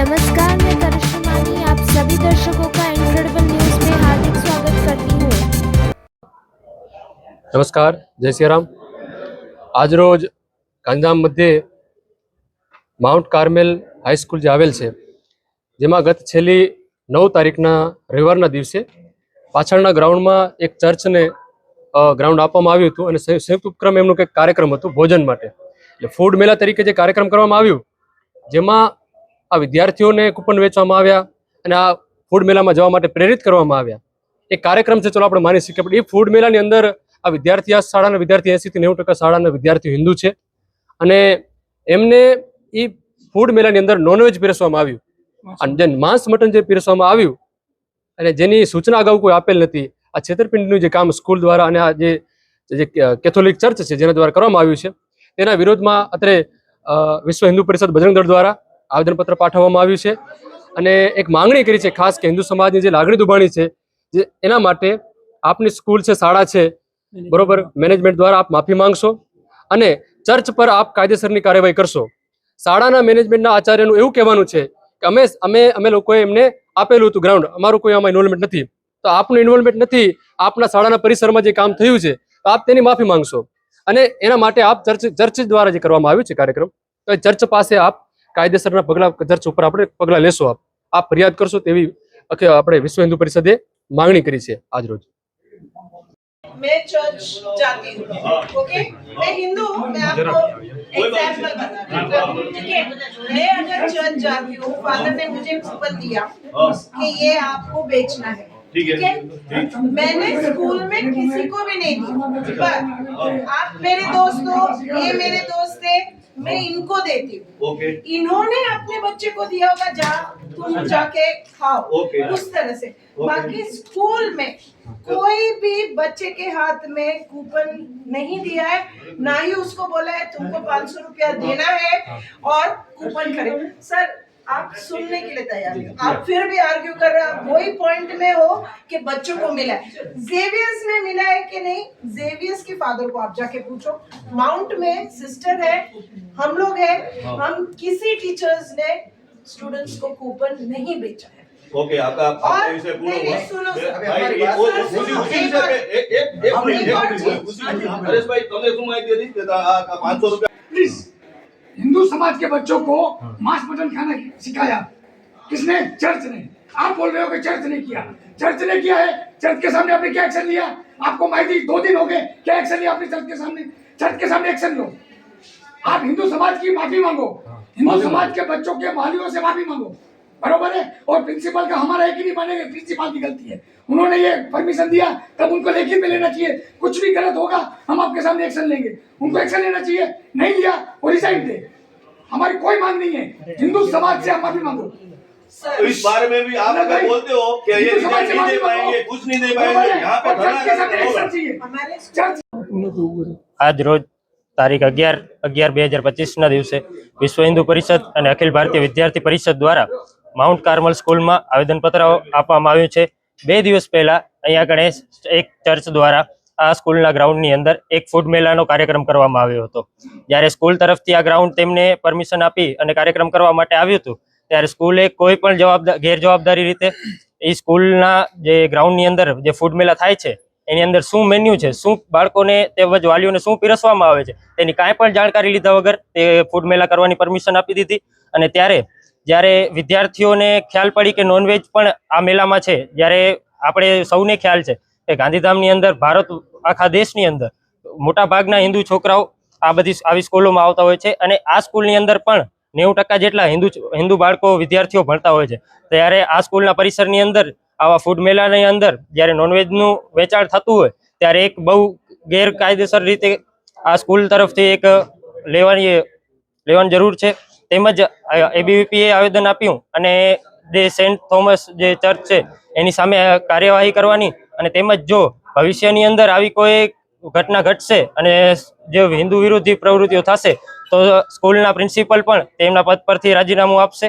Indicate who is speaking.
Speaker 1: नमस्कार मैं करिश्मा मानी आप सभी दर्शकों का इनक्रेडिबल न्यूज में हार्दिक स्वागत करती हूँ
Speaker 2: નમસ્કાર જય સિયારામ આજરોજ ગાંધીધામ મધ્યે માઉન્ટ કાર્મેલ હાઈસ્કૂલ જે આવેલ છે જેમાં ગત છેલ્લી નવ તારીખના રવિવારના દિવસે પાછળના ગ્રાઉન્ડમાં એક ચર્ચને ગ્રાઉન્ડ આપવામાં આવ્યું હતું અને સંયુ- સંયુક્ત ઉપક્રમ એમનું કંઈક કાર્યક્રમ હતું ભોજન માટે એટલે ફૂડ મેલા તરીકે જે કાર્યક્રમ કરવામાં આવ્યું જેમાં આ વિદ્યાર્થીઓને કૂપન વેચવામાં આવ્યા અને આ ફૂડ મેળામાં જવા માટે પ્રેરિત કરવામાં આવ્યા. એ કાર્યક્રમ છે ચલો આપણે માની શકીએ પણ એ ફૂડ મેળાની અંદર આ વિદ્યાર્થી આ શાળાના વિદ્યાર્થી એંસીથી નેવું ટકા શાળાના વિદ્યાર્થીઓ હિન્દુ છે. અને એમને એ ફૂડ મેલાની અંદર નોનવેજ પીરસવામાં આવ્યું. અને જે માંસ મટન જે પીરસવામાં આવ્યું અને જેની સૂચના અગાઉ કોઈ આપેલ નથી આ છેતરપિંડીનું જે કામ સ્કૂલ દ્વારા અને આ જે જે કેથોલિક ચર્ચ છે જેના દ્વારા કરવામાં આવ્યું છે તેના વિરોધમાં અત્રે વિશ્વ હિન્દુ પરિષદ બજરંગ દળ દ્વારા આવેદનપત્ર પાઠવવામાં આવ્યું છે. અને એક માંગણી કરી છે, ખાસ કે હિન્દુ સમાજની જે લાગણી દુભાણી છે, જે એના માટે આપની સ્કૂલ છે, શાળા છે, બરોબર, મેનેજમેન્ટ દ્વારા આપ માફી માંગશો અને ચર્ચ પર આપ કાયદેસરની કાર્યવાહી કરશો. શાળાના મેનેજમેન્ટના આચાર્યનું એવું કહેવાનું છે કે અમે અમે અમે લોકોએ એમને આપેલું હતું ગ્રાઉન્ડ. અમારું કોઈ આમાં ઇન્વોલ્વમેન્ટ નથી. તો આપનું ઇન્વોલ્વમેન્ટ નથી, આપના શાળાના પરિસરમાં જે કામ થયું છે, તો આપ તેની માફી માંગશો. અને એના માટે આપ ચર્ચ ચર્ચ દ્વારા જે કરવામાં આવ્યું છે કાર્યક્રમ, તો ચર્ચ પાસે આપ કાયદેસરના પગલાં ચર્ચ ઉપર આપણે પગલાં લેશો આપ આપ ફરિયાદ કરશો તેવી અખે આપણે વિશ્વ હિન્દુ પરિષદે માંગણી કરી છે આજરોજ
Speaker 3: मैं चर्च जाती हूँ ओके मैं हिंदू हूँ मैं आपको एग्जाम्पल बता रही हूँ ठीक है मैं अगर चर्च जाती हूँ फादर ने मुझे कूपन दिया कि ये आपको बेचना है
Speaker 4: ठीक है,
Speaker 3: ठीक है मैंने स्कूल में किसी को भी नहीं दी पर आप मेरे दोस्त हो ये मेरे दोस्त है मैं इनको देती हूँ।
Speaker 4: okay.
Speaker 3: इन्होंने अपने बच्चे को दिया होगा जा तुम जाके खाओ।
Speaker 4: okay.
Speaker 3: उस तरह से। okay. बाकी स्कूल में कोई भी बच्चे के हाथ में कूपन नहीं दिया है ना ही उसको बोला है तुमको पाँच सौ रुपया देना है और कूपन करे सर आप सुनने के लिए तैयार आप फिर भी आर्ग्यू कर रहे हो वही पॉइंट में हो कि बच्चों को मिला है। जेवियर्स में मिला है कि नहीं? जेवियर्स के फादर को आप जाके पूछो। माउंट में सिस्टर है हम लोग है हाँ। हम किसी टीचर्स ने स्टूडेंट्स को कूपन नहीं बेचा है।
Speaker 4: ओके आपका आपका
Speaker 3: पूरा
Speaker 4: हुआ भाई एक
Speaker 3: एक
Speaker 4: एक
Speaker 5: हिंदू समाज के बच्चों को मांस मटन खाना सिखाया। किसने? चर्च ने। आप बोल रहे हो कि चर्च ने किया। चर्च ने किया है। चर्च के सामने आपने क्या एक्शन लिया? आपको माहिती दो दिन हो गए। क्या एक्शन लिया आपने चर्च के सामने? चर्च के सामने एक्शन लो। आप हिंदू समाज की माफ़ी मांगो। हिंदू समाज के बच्चों के वालियों से माफ़ी मांगो। बरोबर है और प्रिंसिपल का हमारा एक ही नहीं मानेगा प्रिंसिपल की गलती है उन्होंने ये परमिशन दिया तब उनको लेखित में लेना चाहिए कुछ भी गलत होगा हम आपके सामने एक्शन लेंगे उनको एक्शन लेना चाहिए नहीं लिया वो रिजाइन दे हमारी कोई मांग नहीं है हिंदू समाज से आप माफी मांगो
Speaker 4: तो इस बारे में भी आप अगर बोलते हो कि ये
Speaker 5: हिंदू समाज
Speaker 4: रिजल्ट
Speaker 5: से
Speaker 4: नहीं दे
Speaker 5: माफी मांगो।
Speaker 4: पाएंगे कुछ नहीं दे
Speaker 5: बरोबर
Speaker 4: पाएंगे
Speaker 5: है?
Speaker 4: यहाँ पे
Speaker 5: और
Speaker 4: धरना
Speaker 5: चर्च के सामने
Speaker 4: लगाना होगा
Speaker 5: एक्शन चाहिए
Speaker 3: हमारे
Speaker 5: चर्च
Speaker 6: આજ રોજ તારીખ અગિયાર અગિયાર બે હજાર પચીસના દિવસે વિશ્વ હિન્દુ પરિષદ અને અખિલ ભારતીય વિદ્યાર્થી પરિષદ દ્વારા માઉન્ટ કાર્મલ સ્કૂલમાં આવેદનપત્ર આપવામાં આવ્યું છે. બે દિવસ પહેલા અહીંયા આગળ એક ચર્ચ દ્વારા આ સ્કૂલના ગ્રાઉન્ડની અંદર એક ફૂડ મેલાનો કાર્યક્રમ કરવામાં આવ્યો હતો. જ્યારે સ્કૂલ તરફથી આ ગ્રાઉન્ડ તેમને પરમિશન આપી અને કાર્યક્રમ કરવા માટે આવ્યું હતું, ત્યારે સ્કૂલે કોઈ પણ જવાબદાર ગેરજવાબદારી રીતે એ સ્કૂલના જે ગ્રાઉન્ડની અંદર જે ફૂડ મેલા થાય છે, એની અંદર શું મેન્યુ છે, શું બાળકોને તેમજ વાલીઓને શું પીરસવામાં આવે છે, તેની કાંઈ પણ જાણકારી લીધા વગર તે ફૂડ મેલા કરવાની પરમિશન આપી દીધી. અને ત્યારે જ્યારે વિદ્યાર્થીઓને ખ્યાલ પડી કે નોનવેજ પણ આ મેલામાં છે, જ્યારે આપણે સૌને ખ્યાલ છે કે ગાંધીધામની અંદર, ભારત, આખા દેશની અંદર મોટાભાગના હિન્દુ છોકરાઓ આ બધી આવી સ્કૂલોમાં આવતા હોય છે અને આ સ્કૂલની અંદર પણ નેવું ટકા જેટલા હિન્દુ હિન્દુ બાળકો વિદ્યાર્થીઓ ભણતા હોય છે. ત્યારે આ સ્કૂલના પરિસરની અંદર, આવા ફૂડ મેલાની અંદર જ્યારે નોનવેજનું વેચાણ થતું હોય, ત્યારે એક બહુ ગેરકાયદેસર રીતે આ સ્કૂલ તરફથી એક લેવાની લેવાની જરૂર છે. તેમજ એબીવીપીએ આવેદન આપ્યું અને જે સેન્ટ થોમસ જે ચર્ચ છે, એની સામે કાર્યવાહી કરવાની અને તેમજ જો ભવિષ્યની અંદર આવી કોઈ ઘટના ઘટશે અને જે હિન્દુ વિરોધી પ્રવૃત્તિઓ થશે, તો સ્કૂલના પ્રિન્સિપલ પણ તેમના પદ પરથી રાજીનામું આપશે.